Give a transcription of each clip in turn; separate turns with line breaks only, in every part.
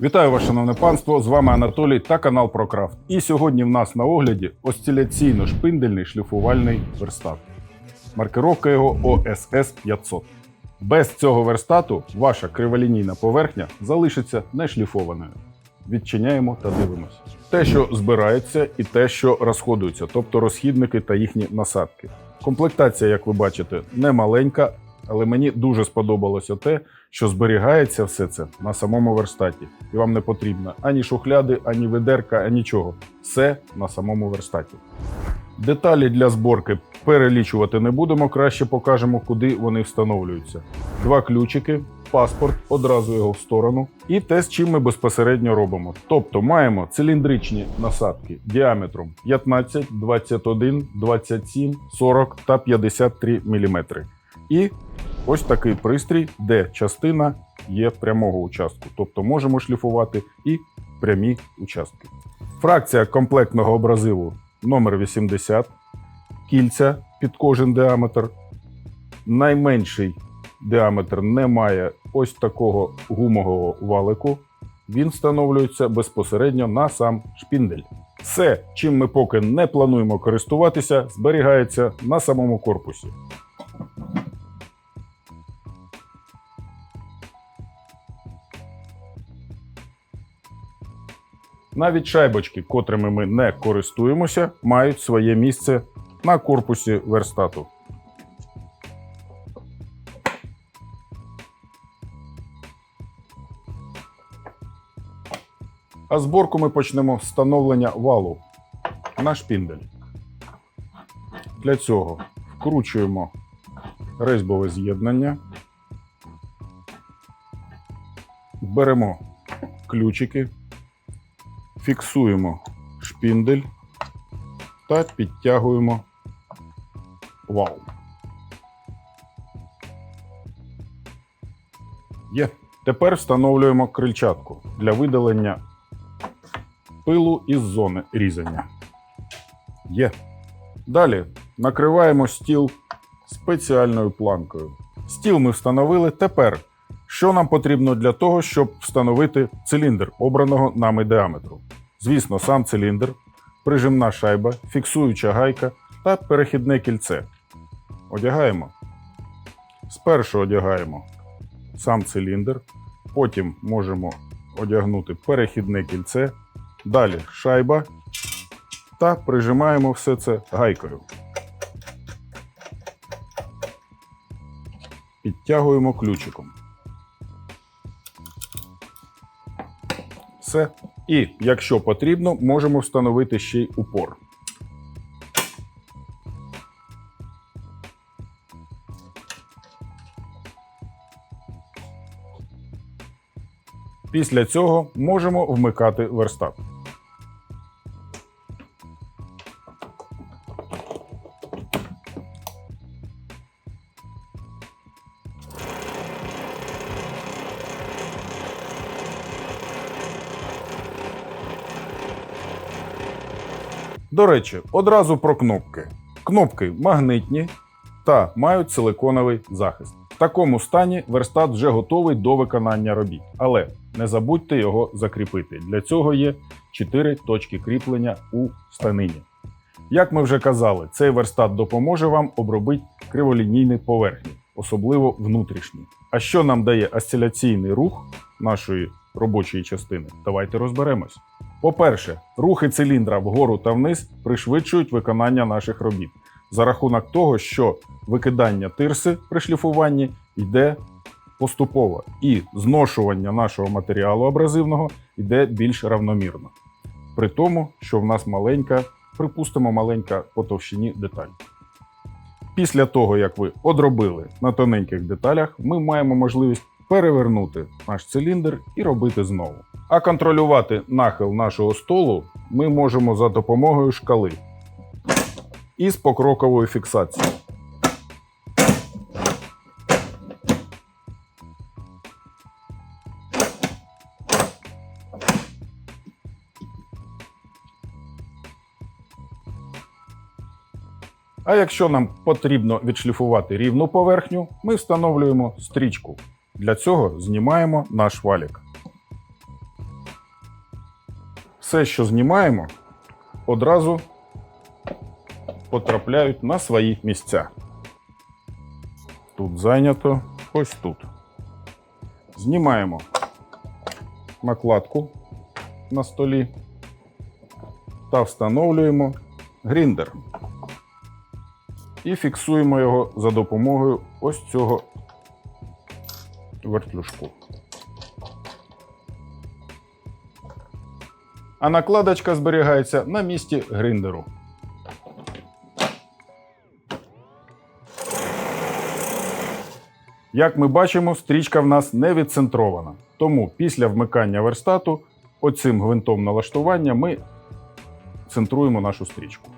Вітаю вас, шановне панство! З вами Анатолій та канал ProCraft. І сьогодні в нас на огляді осциляційно-шпиндельний шліфувальний верстат. Маркировка його OSS 500. Без цього верстату ваша криволінійна поверхня залишиться нешліфованою. Відчиняємо та дивимося. Те, що збирається, і те, що розходується, тобто розхідники та їхні насадки. Комплектація, як ви бачите, не маленька, але мені дуже сподобалося те, що зберігається все це на самому верстаті. І вам не потрібно ані шухляди, ані ведерка, ані нічого. Все на самому верстаті. Деталі для зборки перелічувати не будемо, краще покажемо, куди вони встановлюються. Два ключики, паспорт, одразу його в сторону, і те, з чим ми безпосередньо робимо. Тобто маємо циліндричні насадки діаметром 15, 21, 27, 40 та 53 мм. І ось такий пристрій, де частина є прямого участку, тобто можемо шліфувати і прямі участки. Фракція комплектного абразиву номер 80, кільця під кожен діаметр. Найменший діаметр не має ось такого гумового валику. Він встановлюється безпосередньо на сам шпіндель. Все, чим ми поки не плануємо користуватися, зберігається на самому корпусі. Навіть шайбочки, котрими ми не користуємося, мають своє місце на корпусі верстату. А зборку ми почнемо встановлення валу на шпіндель. Для цього вкручуємо резьбове з'єднання, беремо ключики, фіксуємо шпіндель та підтягуємо вал. Є. Тепер встановлюємо крильчатку для видалення пилу із зони різання. Є. Далі накриваємо стіл спеціальною планкою. Стіл ми встановили. Тепер, що нам потрібно для того, щоб встановити циліндр обраного нами діаметру? Звісно, сам циліндр, прижимна шайба, фіксуюча гайка та перехідне кільце. Одягаємо. Спершу одягаємо сам циліндр, потім можемо одягнути перехідне кільце, далі шайба та прижимаємо все це гайкою. Підтягуємо ключиком. Все. І, якщо потрібно, можемо встановити ще й упор. Після цього можемо вмикати верстат. До речі, одразу про кнопки. Кнопки магнитні та мають силиконовий захист. В такому стані верстат вже готовий до виконання робіт, але не забудьте його закріпити. Для цього є 4 точки кріплення у станині. Як ми вже казали, цей верстат допоможе вам обробити криволінійні поверхні, особливо внутрішні. А що нам дає осциляційний рух нашої робочої частини? Давайте розберемось. По-перше, рухи циліндра вгору та вниз пришвидшують виконання наших робіт за рахунок того, що викидання тирси при шліфуванні йде поступово, і зношування нашого матеріалу абразивного йде більш равномірно. При тому, що в нас маленька, припустимо, маленька по товщині деталь. Після того, як ви одробили на тоненьких деталях, ми маємо можливість перевернути наш циліндр і робити знову. А контролювати нахил нашого столу ми можемо за допомогою шкали і з покроковою фіксацією. А якщо нам потрібно відшліфувати рівну поверхню, ми встановлюємо стрічку. Для цього знімаємо наш валік. Все, що знімаємо, одразу потрапляють на свої місця. Тут зайнято, ось тут. Знімаємо накладку на столі та встановлюємо гріндер. І фіксуємо його за допомогою ось цього вертлюжку. А накладочка зберігається на місці гриндеру. Як ми бачимо, стрічка в нас не відцентрована. Тому після вмикання верстату оцим гвинтом налаштування ми центруємо нашу стрічку.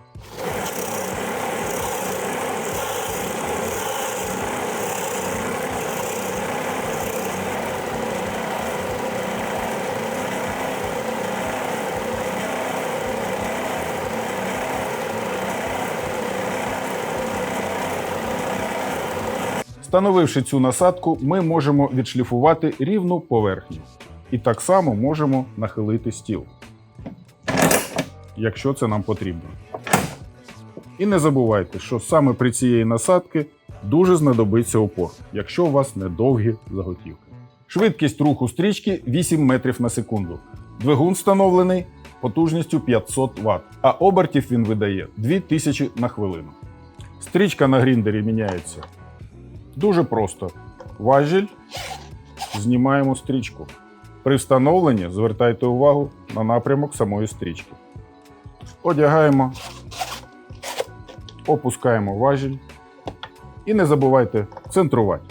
Встановивши цю насадку, ми можемо відшліфувати рівну поверхню. І так само можемо нахилити стіл, якщо це нам потрібно. І не забувайте, що саме при цієї насадки дуже знадобиться опор, якщо у вас недовгі заготівки. Швидкість руху стрічки 8 метрів на секунду. Двигун встановлений потужністю 500 Вт, а обертів він видає 2000 на хвилину. Стрічка на гріндері міняється Дуже просто. Важіль, знімаємо стрічку. При встановленні звертайте увагу на напрямок самої стрічки. Одягаємо, опускаємо важіль і не забувайте центрувати.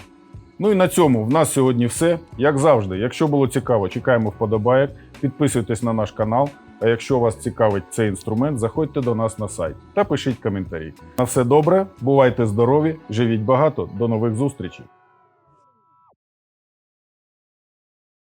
Ну і на цьому в нас сьогодні все. Як завжди, якщо було цікаво, чекаємо вподобайок, підписуйтесь на наш канал. А якщо вас цікавить цей інструмент, заходьте до нас на сайт та пишіть коментарі. На все добре, бувайте здорові, живіть багато, до нових зустрічей!